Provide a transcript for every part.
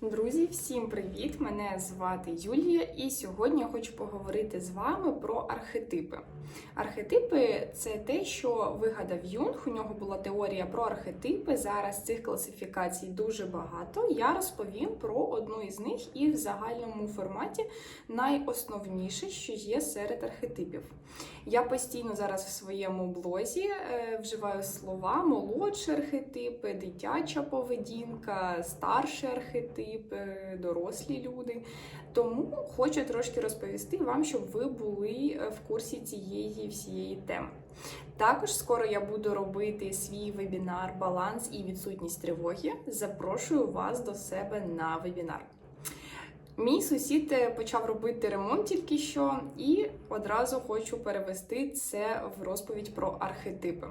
Друзі, всім привіт! Мене звати Юлія, і сьогодні я хочу поговорити з вами про архетипи. Архетипи це те, що вигадав Юнг. У нього була теорія про архетипи. Зараз цих класифікацій дуже багато. Я розповім про одну із них і в загальному форматі найосновніше, що є серед архетипів. Я постійно зараз в своєму блозі е, вживаю слова молодші архетипи, дитяча поведінка, старший архетип, е, дорослі люди. Тому хочу трошки розповісти вам, щоб ви були е, в курсі цієї всієї теми. Також скоро я буду робити свій вебінар Баланс і відсутність тривоги. Запрошую вас до себе на вебінар. Мій сусід е, почав робити ремонт тільки що, і одразу хочу перевести це в розповідь про архетипи.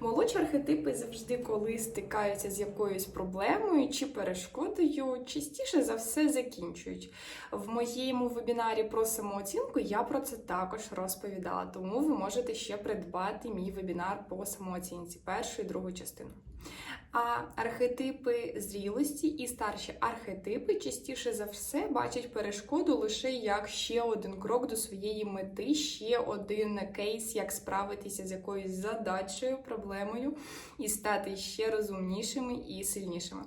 Молодші архетипи завжди, коли стикаються з якоюсь проблемою чи перешкодою, частіше за все закінчують. В моєму вебінарі про самооцінку я про це також розповідала, тому ви можете ще придбати мій вебінар по самооцінці, першу і другу частину. А архетипи зрілості і старші архетипи частіше за все бачать перешкоду лише як ще один крок до своєї мети, ще один кейс, як справитися з якоюсь задачею, проблемою і стати ще розумнішими і сильнішими.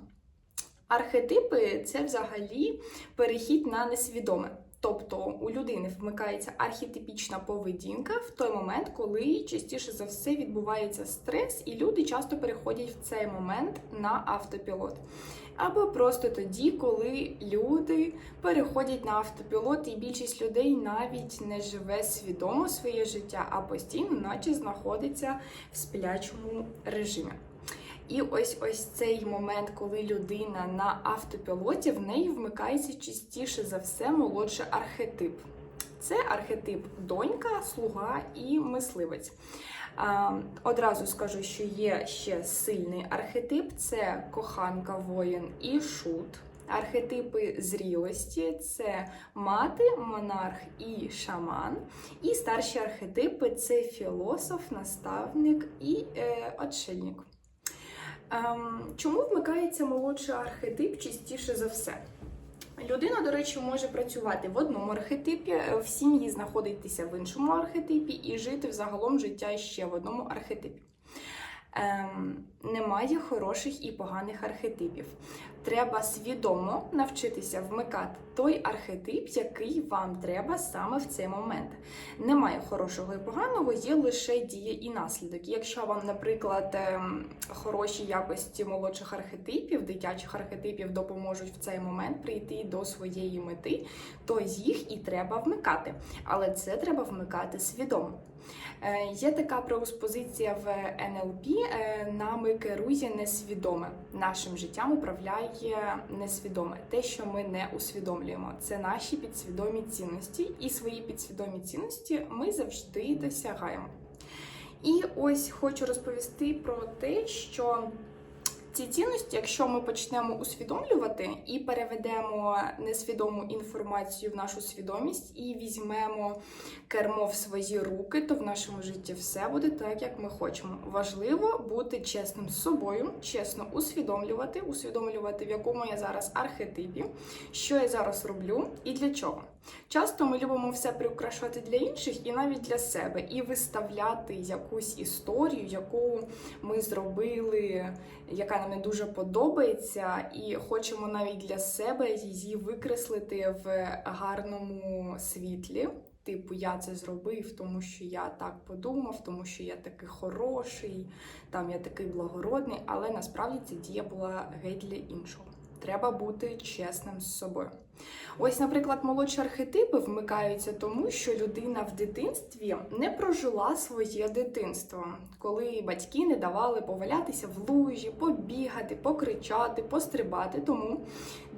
Архетипи це взагалі перехід на несвідоме. Тобто у людини вмикається архетипічна поведінка в той момент, коли частіше за все відбувається стрес, і люди часто переходять в цей момент на автопілот. Або просто тоді, коли люди переходять на автопілот, і більшість людей навіть не живе свідомо своє життя, а постійно, наче знаходиться в сплячому режимі. І ось ось цей момент, коли людина на автопілоті, в неї вмикається частіше за все молодший архетип. Це архетип донька, слуга і мисливець. Одразу скажу, що є ще сильний архетип це коханка, воїн і шут. Архетипи зрілості це мати, монарх і шаман. І старші архетипи це філософ, наставник і е, отшельник. Ем, чому вмикається молодший архетип частіше за все? Людина, до речі, може працювати в одному архетипі, в сім'ї знаходитися в іншому архетипі і жити взагалом життя ще в одному архетипі. Ем, немає хороших і поганих архетипів. Треба свідомо навчитися вмикати той архетип, який вам треба саме в цей момент. Немає хорошого і поганого, є лише дія і наслідок. Якщо вам, наприклад, ем, хороші якості молодших архетипів, дитячих архетипів допоможуть в цей момент прийти до своєї мети, то їх і треба вмикати. Але це треба вмикати свідомо. Е, Є така преуспозиція в НЛП, е, нами керує несвідоме. Нашим життям управляє несвідоме. Те, що ми не усвідомлюємо, це наші підсвідомі цінності, і свої підсвідомі цінності ми завжди досягаємо. І ось хочу розповісти про те, що ці цінності, якщо ми почнемо усвідомлювати і переведемо несвідому інформацію в нашу свідомість і візьмемо кермо в свої руки, то в нашому житті все буде так, як ми хочемо. Важливо бути чесним з собою, чесно усвідомлювати, усвідомлювати, в якому я зараз архетипі, що я зараз роблю і для чого. Часто ми любимо все приукрашувати для інших і навіть для себе, і виставляти якусь історію, яку ми зробили, яка не дуже подобається, і хочемо навіть для себе її викреслити в гарному світлі. Типу, я це зробив, тому що я так подумав, тому що я такий хороший, там я такий благородний, але насправді ця дія була геть для іншого. Треба бути чесним з собою. Ось, наприклад, молодші архетипи вмикаються тому, що людина в дитинстві не прожила своє дитинство, коли батьки не давали повалятися в лужі, побігати, покричати, пострибати. Тому,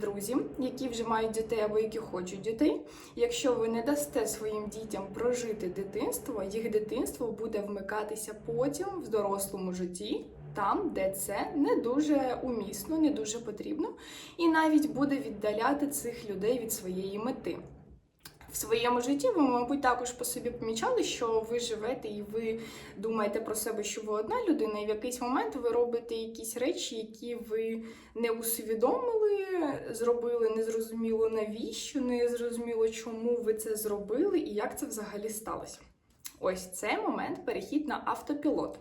друзі, які вже мають дітей або які хочуть дітей, якщо ви не дасте своїм дітям прожити дитинство, їх дитинство буде вмикатися потім в дорослому житті там, де це не дуже умісно, не дуже потрібно, і навіть буде віддаляти цих людей від своєї мети. В своєму житті ви, мабуть, також по собі помічали, що ви живете і ви думаєте про себе, що ви одна людина, і в якийсь момент ви робите якісь речі, які ви не усвідомили зробили, не зрозуміло навіщо, не зрозуміло, чому ви це зробили і як це взагалі сталося. Ось це момент перехід на автопілот.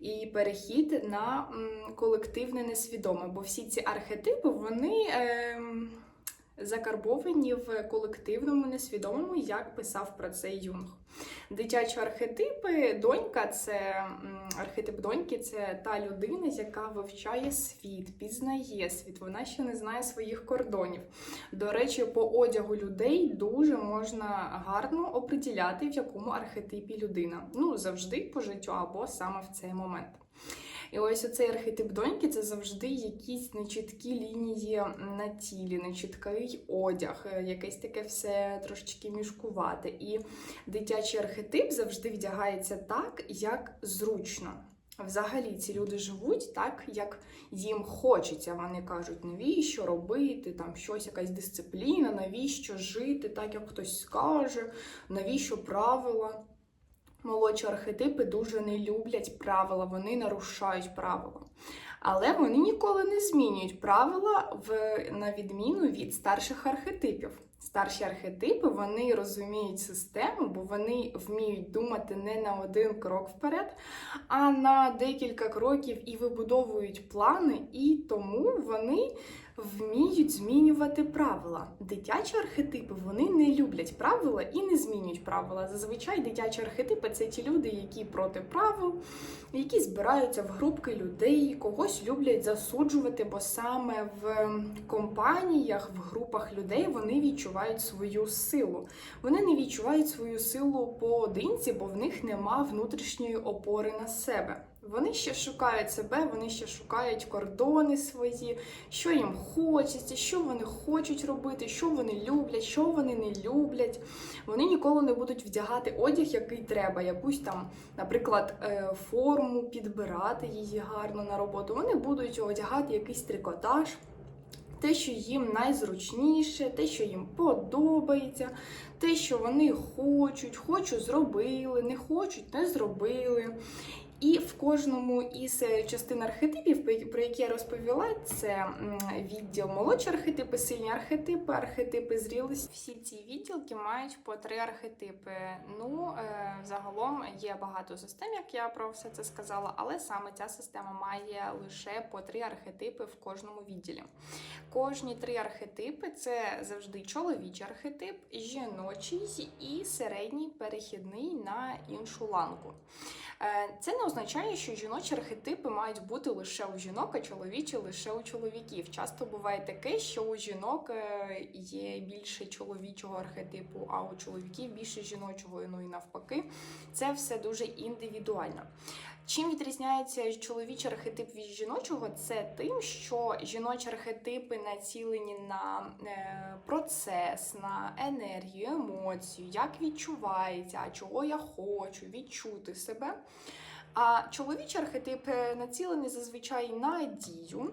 І перехід на колективне несвідоме, бо всі ці архетипи вони ем, закарбовані в колективному несвідомому, як писав про це Юнг. Дитячі архетипи, донька це архетип доньки це та людина, яка вивчає світ, пізнає світ, вона ще не знає своїх кордонів. До речі, по одягу людей дуже можна гарно оприділяти, в якому архетипі людина. Ну, завжди по життю або саме в цей момент. І ось оцей архетип доньки це завжди якісь нечіткі лінії на тілі, нечіткий одяг, е, якесь таке все трошечки мішкувате. І дитячий архетип завжди вдягається так, як зручно. Взагалі ці люди живуть так, як їм хочеться. Вони кажуть, навіщо робити, там щось, якась дисципліна, навіщо жити, так як хтось скаже, навіщо правила. Молодші архетипи дуже не люблять правила, вони нарушають правила. Але вони ніколи не змінюють правила в, на відміну від старших архетипів. Старші архетипи вони розуміють систему, бо вони вміють думати не на один крок вперед, а на декілька кроків і вибудовують плани, і тому вони вміють змінювати правила. Дитячі архетипи вони не люблять правила і не змінюють правила. Зазвичай дитячі архетипи це ті люди, які проти правил, які збираються в групки людей, когось люблять засуджувати, бо саме в компаніях, в групах людей вони відчувають свою силу. Вони не відчувають свою силу поодинці, бо в них нема внутрішньої опори на себе. Вони ще шукають себе, вони ще шукають кордони свої, що їм хочеться, що вони хочуть робити, що вони люблять, що вони не люблять. Вони ніколи не будуть вдягати одяг, який треба, якусь там, наприклад, е, форму, підбирати її гарно на роботу. Вони будуть одягати якийсь трикотаж. Те, що їм найзручніше, те, що їм подобається, те, що вони хочуть, хочу зробили, не хочуть, не зробили. І в кожному із е, частин архетипів, про які я розповіла, це відділ молодші архетипи, сильні архетипи, архетипи зрілості. Всі ці відділки мають по три архетипи. Ну, е, загалом є багато систем, як я про все це сказала, але саме ця система має лише по три архетипи в кожному відділі. Кожні три архетипи це завжди чоловічий архетип, жіночий і середній перехідний на іншу ланку. Е, Це не означає, що жіночі архетипи мають бути лише у жінок, а чоловічі лише у чоловіків. Часто буває таке, що у жінок е, є більше чоловічого архетипу, а у чоловіків більше жіночого, ну і навпаки. Це все дуже індивідуально. Чим відрізняється чоловічий архетип від жіночого, це тим, що жіночі архетипи націлені на е, процес, на енергію, емоцію, як відчувається, чого я хочу, відчути себе. А чоловічий архетип е, націлений зазвичай на дію,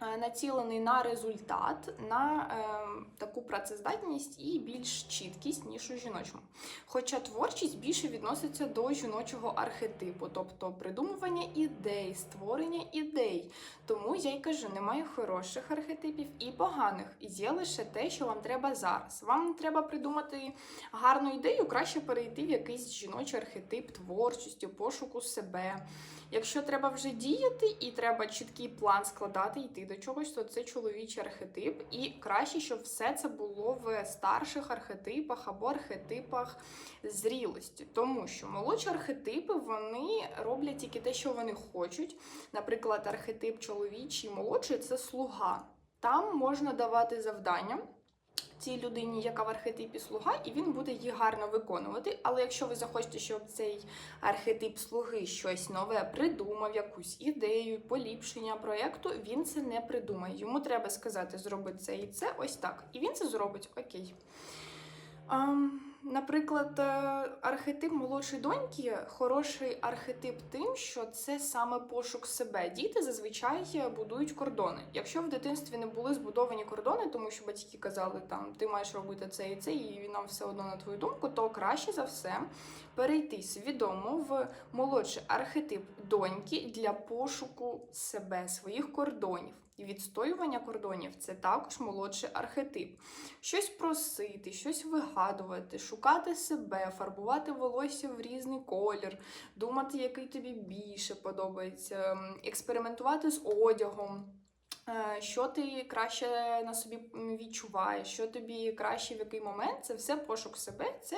націлений на результат, на е, таку працездатність і більш чіткість, ніж у жіночому. Хоча творчість більше відноситься до жіночого архетипу, тобто придумування ідей, створення ідей. Тому я й кажу, немає хороших архетипів і поганих. Є лише те, що вам треба зараз. Вам треба придумати гарну ідею, краще перейти в якийсь жіночий архетип творчості, пошуку себе. Якщо треба вже діяти і треба чіткий план складати, йти до чогось, то це чоловічий архетип. І краще, щоб все це було в старших архетипах або архетипах зрілості. Тому що молодші архетипи вони роблять тільки те, що вони хочуть. Наприклад, архетип чоловічий молодший це слуга. Там можна давати завдання цій людині, яка в архетипі слуга, і він буде її гарно виконувати. Але якщо ви захочете, щоб цей архетип слуги щось нове придумав, якусь ідею, поліпшення проєкту, він це не придумає. Йому треба сказати, зроби це і це ось так. І він це зробить окей. Ам, Наприклад, е, архетип молодшої доньки хороший архетип тим, що це саме пошук себе. Діти зазвичай будують кордони. Якщо в дитинстві не були збудовані кордони, тому що батьки казали, там ти маєш робити це і це, і нам все одно на твою думку, то краще за все перейти свідомо в молодший архетип доньки для пошуку себе, своїх кордонів. І відстоювання кордонів це також молодший архетип. Щось просити, щось вигадувати, себе, фарбувати волосся в різний колір, думати, який тобі більше подобається, експериментувати з одягом. Е, Що ти краще на собі відчуваєш, що тобі краще в який момент, це все пошук себе. Це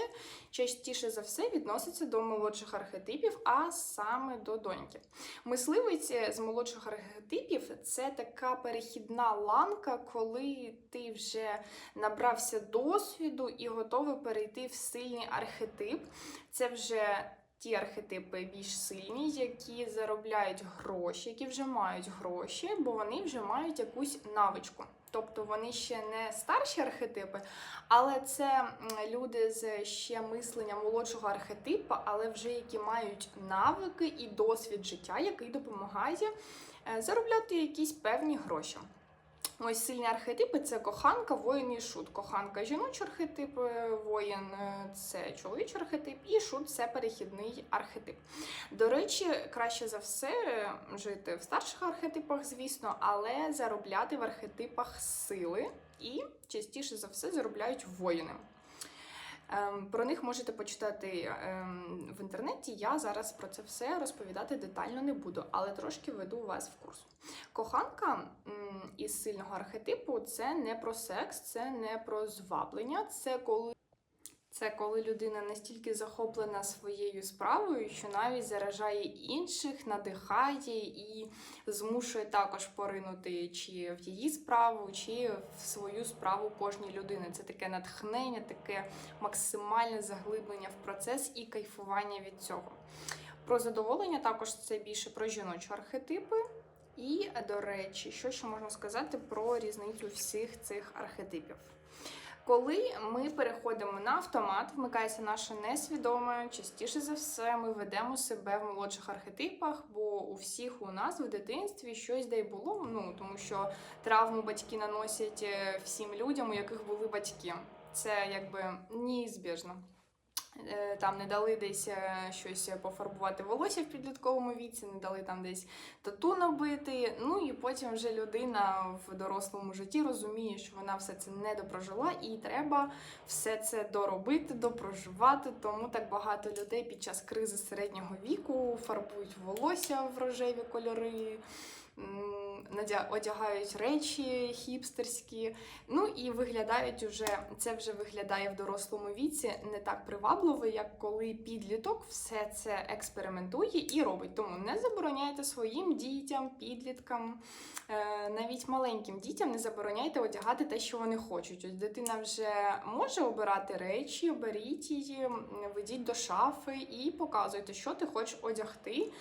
частіше за все відноситься до молодших архетипів, а саме до доньки. Мисливець з молодших архетипів це така перехідна ланка, коли ти вже набрався досвіду і готовий перейти в сильний архетип. Це вже ті архетипи більш сильні, які заробляють гроші, які вже мають гроші, бо вони вже мають якусь навичку. Тобто вони ще не старші архетипи, але це люди з ще мисленням молодшого архетипу, але вже які мають навики і досвід життя, який допомагає е, заробляти якісь певні гроші. Ось сильні архетипи це коханка, воїн і шут. Коханка жіночий архетип, е, воїн е, це чоловічий архетип, і шут це перехідний архетип. До речі, краще за все е, жити в старших архетипах, звісно, але заробляти в архетипах сили і частіше за все заробляють воїни. Ем, Про них можете почитати ем, в інтернеті. Я зараз про це все розповідати детально не буду, але трошки веду вас в курс. Коханка із сильного архетипу це не про секс, це не про зваблення, це коли. Це коли людина настільки захоплена своєю справою, що навіть заражає інших, надихає і змушує також поринути чи в її справу, чи в свою справу кожній людини. Це таке натхнення, таке максимальне заглиблення в процес і кайфування від цього. Про задоволення також це більше про жіночі архетипи. І, до речі, що ще можна сказати про різницю всіх цих архетипів. Коли ми переходимо на автомат, вмикається наше несвідоме, частіше за все, ми ведемо себе в молодших архетипах, бо у всіх у нас в дитинстві щось де й було. Ну тому що травму батьки наносять е, всім людям, у яких були батьки. Це якби неізбіжно. Е, Там не дали десь е, щось пофарбувати волосся в підлітковому віці, не дали там десь тату набити. Ну і потім вже людина в дорослому житті розуміє, що вона все це не допрожила, і треба все це доробити, допроживати. Тому так багато людей під час кризи середнього віку фарбують волосся в рожеві кольори. Одягають речі хіпстерські, ну і виглядають уже це вже виглядає в дорослому віці не так привабливо, як коли підліток все це експериментує і робить. Тому не забороняйте своїм дітям, підліткам, е, навіть маленьким дітям не забороняйте одягати те, що вони хочуть. Ось дитина вже може обирати речі, беріть її, ведіть до шафи і показуйте, що ти хочеш одягти.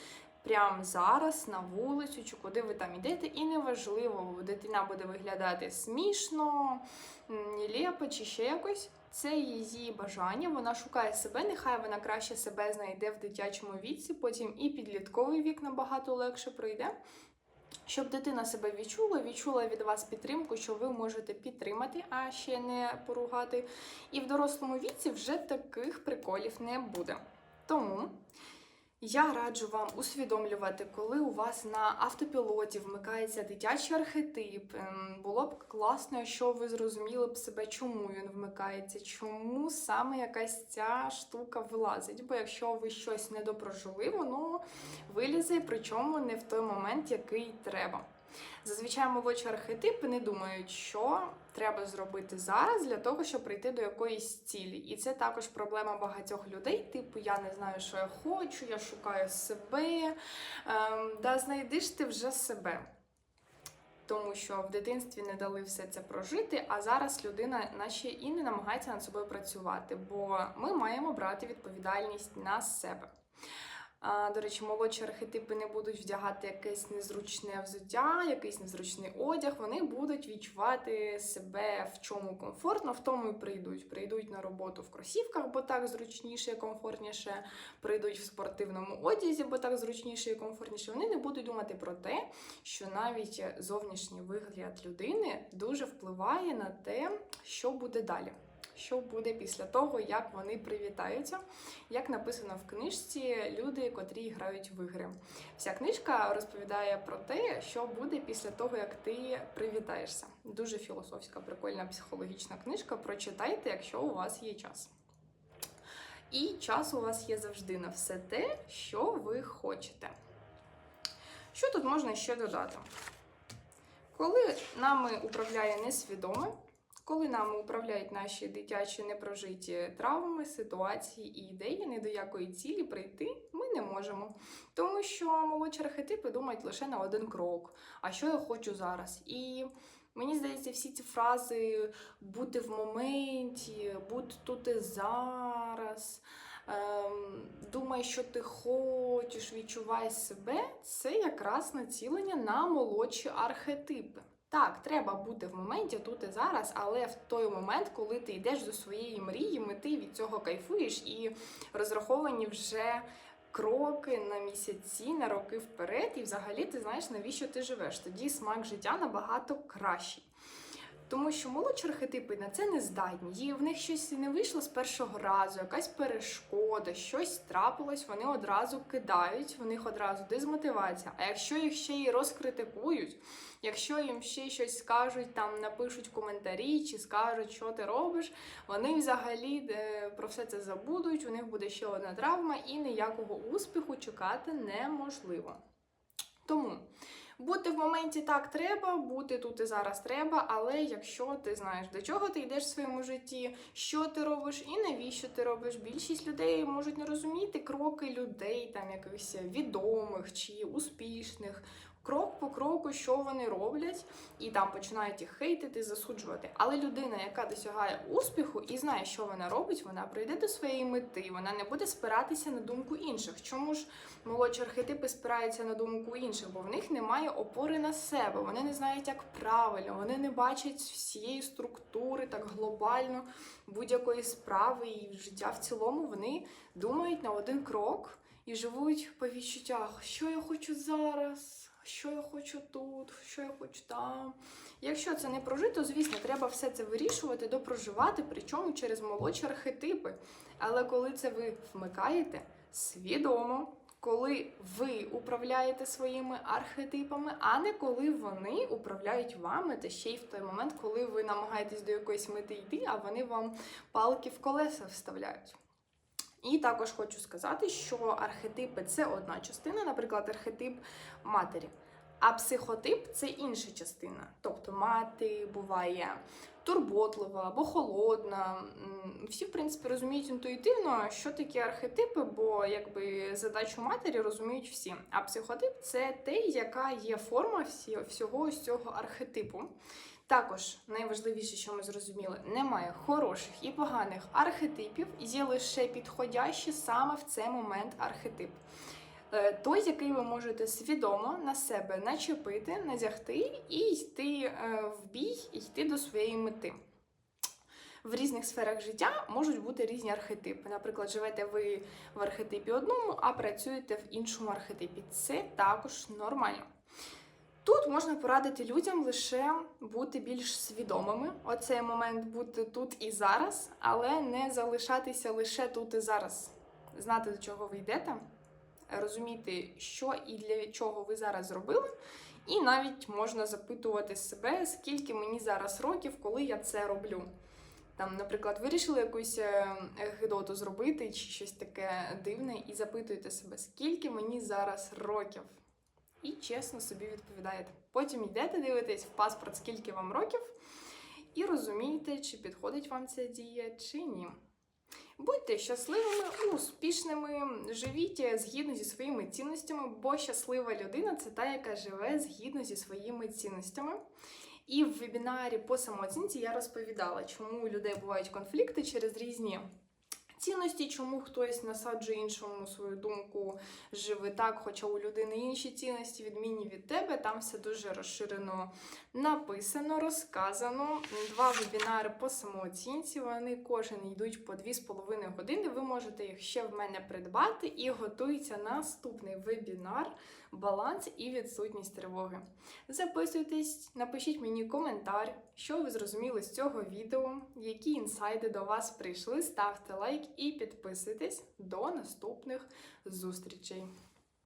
Прямо зараз на вулицю чи куди ви там йдете, і неважливо, дитина буде виглядати смішно, нелепо чи ще якось. Це її бажання, вона шукає себе, нехай вона краще себе знайде в дитячому віці, потім і підлітковий вік набагато легше пройде. Щоб дитина себе відчула, відчула від вас підтримку, що ви можете підтримати, а ще не поругати. І в дорослому віці вже таких приколів не буде. Тому я раджу вам усвідомлювати, коли у вас на автопілоті вмикається дитячий архетип. Ем, Було б класно, якщо ви зрозуміли б себе, чому він вмикається, чому саме якась ця штука вилазить. Бо якщо ви щось не допрожили, воно вилізе, причому не в той момент, який треба. Зазвичай молодші архетипи не думають, що треба зробити зараз для того, щоб прийти до якоїсь цілі. І це також проблема багатьох людей. Типу, я не знаю, що я хочу, я шукаю себе. Ем, да знайди ти вже себе. Тому що в дитинстві не дали все це прожити, а зараз людина наче і не намагається над собою працювати, бо ми маємо брати відповідальність на себе. До речі, молодші архетипи не будуть вдягати якесь незручне взуття, якийсь незручний одяг. Вони будуть відчувати себе в чому комфортно, в тому і прийдуть. Прийдуть на роботу в кросівках, бо так зручніше і комфортніше. Прийдуть в спортивному одязі, бо так зручніше і комфортніше. Вони не будуть думати про те, що навіть зовнішній вигляд людини дуже впливає на те, що буде далі. Що буде після того, як вони привітаються, як написано в книжці Люди, котрі грають в ігри. Вся книжка розповідає про те, що буде після того, як ти привітаєшся. Дуже філософська, прикольна психологічна книжка. Прочитайте, якщо у вас є час. І час у вас є завжди на все те, що ви хочете. Що тут можна ще додати? Коли нами управляє несвідоме, коли нами управляють наші дитячі непрожиті травми, ситуації і ідеї, ні до якої цілі прийти ми не можемо. Тому що молодші архетипи думають лише на один крок. А що я хочу зараз? І мені здається, всі ці фрази бути в моменті, бути тут і зараз. Ем, думай, що ти хочеш, відчувай себе, це якраз націлення на молодші архетипи. Так, треба бути в моменті тут і зараз, але в той момент, коли ти йдеш до своєї мрії, ти від цього кайфуєш і розраховані вже кроки на місяці, на роки вперед, і взагалі ти знаєш, навіщо ти живеш. Тоді смак життя набагато кращий. Тому що молодші архетипи на це не здатні. І в них щось не вийшло з першого разу, якась перешкода, щось трапилось, вони одразу кидають, в них одразу дезмотивація. А якщо їх ще й розкритикують, якщо їм ще щось скажуть, там напишуть коментарі чи скажуть, що ти робиш, вони взагалі е, про все це забудуть, у них буде ще одна травма, і ніякого успіху чекати неможливо. Тому. Бути в моменті так треба, бути тут і зараз треба, але якщо ти знаєш, до чого ти йдеш в своєму житті, що ти робиш і навіщо ти робиш, більшість людей можуть не розуміти кроки людей, там якихось відомих чи успішних. Крок по кроку, що вони роблять, і там починають їх хейтити, засуджувати. Але людина, яка досягає успіху і знає, що вона робить, вона прийде до своєї мети, вона не буде спиратися на думку інших. Чому ж молодші архетипи спираються на думку інших? Бо в них немає опори на себе, вони не знають, як правильно, вони не бачать всієї структури так глобально будь-якої справи і життя в цілому. Вони думають на один крок і живуть по відчуттях, що я хочу зараз що я хочу тут, що я хочу там. Якщо це не прожито, звісно, треба все це вирішувати, допроживати, причому через молодші архетипи. Але коли це ви вмикаєте свідомо, коли ви управляєте своїми архетипами, а не коли вони управляють вами, та ще й в той момент, коли ви намагаєтесь до якоїсь мети йти, а вони вам палки в колеса вставляють. І також хочу сказати, що архетипи це одна частина, наприклад, архетип матері. А психотип це інша частина. Тобто мати буває турботлива або холодна. Всі, в принципі, розуміють інтуїтивно, що такі архетипи, бо якби задачу матері розуміють всі. А психотип це те, яка є форма всього з цього архетипу. Також найважливіше, що ми зрозуміли, немає хороших і поганих архетипів, є лише підходящий саме в цей момент архетип. Е, той, який ви можете свідомо на себе начепити, надягти і йти е, в бій, і йти до своєї мети. В різних сферах життя можуть бути різні архетипи. Наприклад, живете ви в архетипі одному, а працюєте в іншому архетипі. Це також нормально. Тут можна порадити людям лише бути більш свідомими. Оцей момент бути тут і зараз, але не залишатися лише тут і зараз, знати, до чого ви йдете, розуміти, що і для чого ви зараз зробили. І навіть можна запитувати себе, скільки мені зараз років, коли я це роблю. Там, наприклад, вирішили якусь е, гидоту зробити чи щось таке дивне, і запитуєте себе, скільки мені зараз років і чесно собі відповідаєте. Потім йдете, дивитесь в паспорт, скільки вам років, і розумієте, чи підходить вам ця дія, чи ні. Будьте щасливими, успішними, живіть згідно зі своїми цінностями, бо щаслива людина це та, яка живе згідно зі своїми цінностями. І в вебінарі по самооцінці я розповідала, чому у людей бувають конфлікти через різні цінності, чому хтось насаджує іншому свою думку, живе так, хоча у людини інші цінності відмінні від тебе. Там все дуже розширено написано, розказано. Два вебінари по самооцінці. Вони кожен йдуть по 2,5 години. Ви можете їх ще в мене придбати і готується наступний вебінар баланс і відсутність тривоги. Записуйтесь, напишіть мені коментар, що ви зрозуміли з цього відео, які інсайди до вас прийшли. Ставте лайк і підписуйтесь до наступних зустрічей.